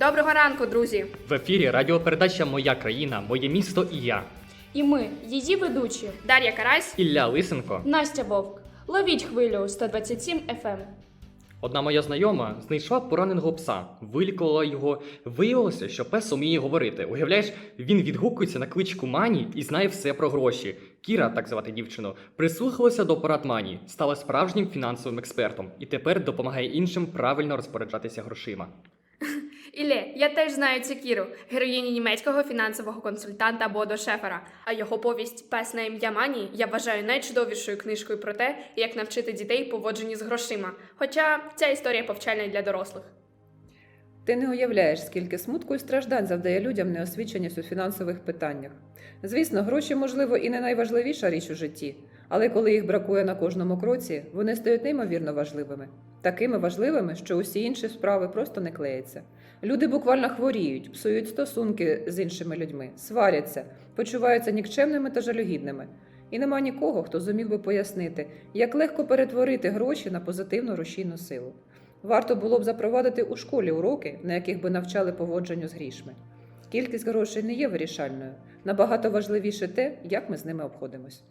Доброго ранку, друзі! В ефірі радіопередача Моя країна, моє місто і я. І ми, її ведучі, Дар'я Карась. Ілля Лисенко. Настя Вовк. Ловіть хвилю 127 FM. Одна моя знайома знайшла пораненого пса, вилікувала його. Виявилося, що пес уміє говорити. Уявляєш, він відгукується на кличку Мані і знає все про гроші. Кіра, так звати дівчину, прислухалася до порад Мані, стала справжнім фінансовим експертом і тепер допомагає іншим правильно розпоряджатися грошима. Іллє, я теж знаю цю Кіру, героїні німецького фінансового консультанта Бодо Шефера. А його повість Пес на ім'я Мані я вважаю найчудовішою книжкою про те, як навчити дітей поводженні з грошима. Хоча ця історія повчальна для дорослих. Ти не уявляєш, скільки смутку і страждань завдає людям неосвіченість у фінансових питаннях. Звісно, гроші, можливо, і не найважливіша річ у житті, але коли їх бракує на кожному кроці, вони стають неймовірно важливими. Такими важливими, що усі інші справи просто не клеяться. Люди буквально хворіють, псують стосунки з іншими людьми, сваряться, почуваються нікчемними та жалюгідними. І нема нікого, хто зумів би пояснити, як легко перетворити гроші на позитивну рушійну силу. Варто було б запровадити у школі уроки, на яких би навчали поводженню з грішми. Кількість грошей не є вирішальною. Набагато важливіше те, як ми з ними обходимось.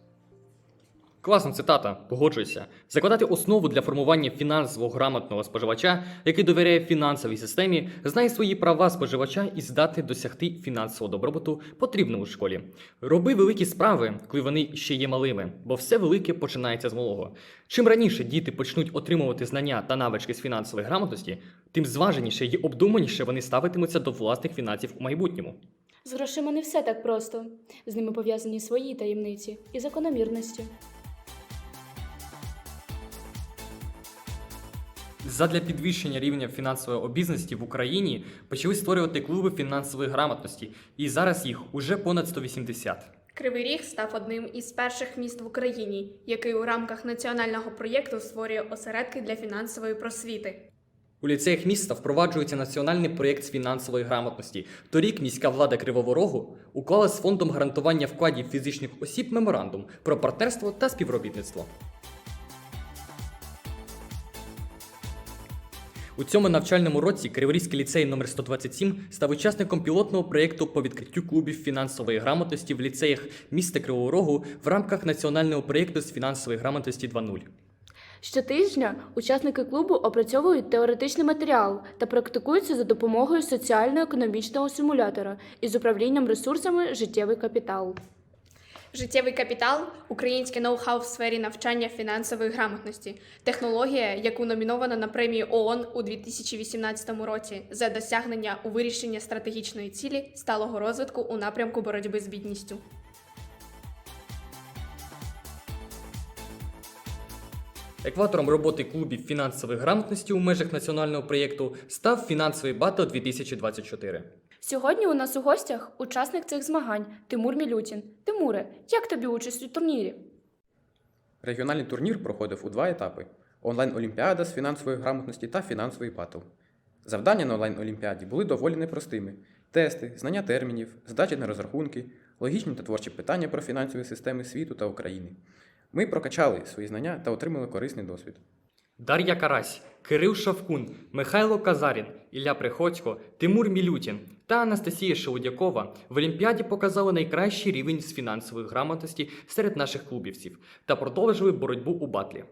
Класна цитата, погоджуюся. Закладати основу для формування фінансово грамотного споживача, який довіряє фінансовій системі, знає свої права споживача і здатний досягти фінансового добробуту, потрібно у школі. Роби великі справи, коли вони ще є малими, бо все велике починається з малого. Чим раніше діти почнуть отримувати знання та навички з фінансової грамотності, тим зваженіше і обдуманіше вони ставитимуться до власних фінансів у майбутньому. З грошима не все так просто. З ними пов'язані свої таємниці і закономірності. Задля підвищення рівня фінансової обізнаності в Україні почали створювати клуби фінансової грамотності, і зараз їх уже понад 180. Кривий Ріг став одним із перших міст в Україні, який у рамках національного проєкту створює осередки для фінансової просвіти. У ліцеях міста впроваджується національний проєкт з фінансової грамотності. Торік міська влада Кривого Рогу уклала з фондом гарантування вкладів фізичних осіб меморандум про партнерство та співробітництво. У цьому навчальному році Криворізький ліцей номер 127 став учасником пілотного проєкту по відкриттю клубів фінансової грамотності в ліцеях міста Кривого Рогу в рамках національного проєкту з фінансової грамотності 2.0. Щотижня учасники клубу опрацьовують теоретичний матеріал та практикуються за допомогою соціально-економічного симулятора із управлінням ресурсами життєвий капітал. Життєвий капітал українське ноу-хау в сфері навчання фінансової грамотності, технологія, яку номіновано на премію ООН у 2018 році за досягнення у вирішення стратегічної цілі сталого розвитку у напрямку боротьби з бідністю. Екватором роботи клубів фінансової грамотності у межах національного проєкту став фінансовий батл 2024. Сьогодні у нас у гостях учасник цих змагань Тимур Мілютін. Тимуре, як тобі участь у турнірі? Регіональний турнір проходив у два етапи: онлайн-олімпіада з фінансової грамотності та фінансовий батл. Завдання на онлайн-олімпіаді були доволі непростими: тести, знання термінів, здачі на розрахунки, логічні та творчі питання про фінансові системи світу та України. Ми прокачали свої знання та отримали корисний досвід. Дар'я Карась, Кирил Шавкун, Михайло Казарін, Ілля Приходько, Тимур Мілютін та Анастасія Шелудякова в Олімпіаді показали найкращий рівень з фінансової грамотності серед наших клубівців та продовжили боротьбу у батлі.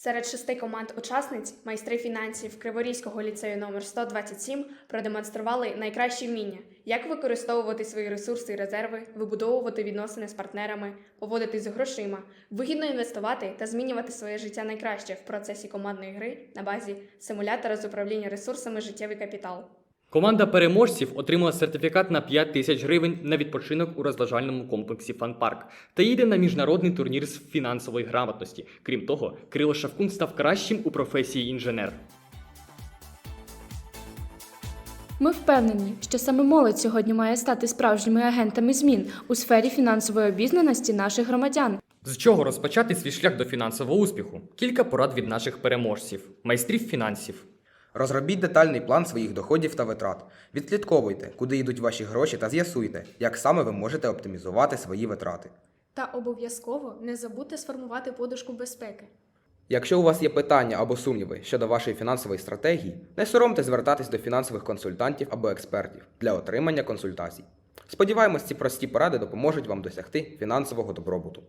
Серед шести команд-учасниць майстри фінансів Криворізького ліцею номер 127 продемонстрували найкращі вміння, як використовувати свої ресурси і резерви, вибудовувати відносини з партнерами, поводитись з грошима, вигідно інвестувати та змінювати своє життя найкраще в процесі командної гри на базі симулятора з управління ресурсами життєвий капітал. Команда переможців отримала сертифікат на 5 тисяч гривень на відпочинок у розважальному комплексі Фанпарк та їде на міжнародний турнір з фінансової грамотності. Крім того, Кирило Шавкун став кращим у професії інженер. Ми впевнені, що саме молодь сьогодні має стати справжніми агентами змін у сфері фінансової обізнаності наших громадян. З чого розпочати свій шлях до фінансового успіху? Кілька порад від наших переможців, майстрів фінансів. Розробіть детальний план своїх доходів та витрат. Відслідковуйте, куди йдуть ваші гроші, та з'ясуйте, як саме ви можете оптимізувати свої витрати. Та обов'язково не забудьте сформувати подушку безпеки. Якщо у вас є питання або сумніви щодо вашої фінансової стратегії, не соромте звертатись до фінансових консультантів або експертів для отримання консультацій. Сподіваємось, ці прості поради допоможуть вам досягти фінансового добробуту.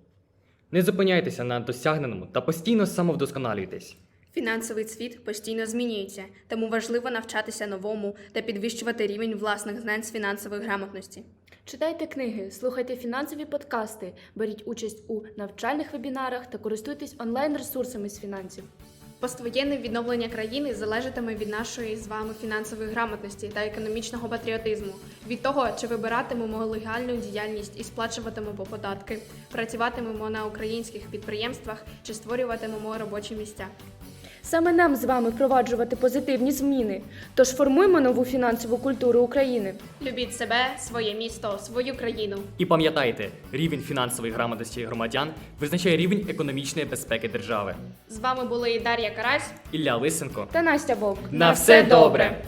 Не зупиняйтеся на досягненому та постійно самовдосконалюйтесь. Фінансовий світ постійно змінюється, тому важливо навчатися новому та підвищувати рівень власних знань з фінансової грамотності. Читайте книги, слухайте фінансові подкасти, беріть участь у навчальних вебінарах та користуйтесь онлайн-ресурсами з фінансів. Поствоєнне відновлення країни залежатиме від нашої з вами фінансової грамотності та економічного патріотизму, від того, чи вибиратимемо легальну діяльність і сплачуватимемо податки, працюватимемо на українських підприємствах чи створюватимемо робочі місця. Саме нам з вами впроваджувати позитивні зміни. Тож формуємо нову фінансову культуру України. Любіть себе, своє місто, свою країну. І пам'ятайте, рівень фінансової грамотності громадян визначає рівень економічної безпеки держави. З вами були Дар'я Карась. Ілля Лисенко. Та Настя Вовк. На все добре!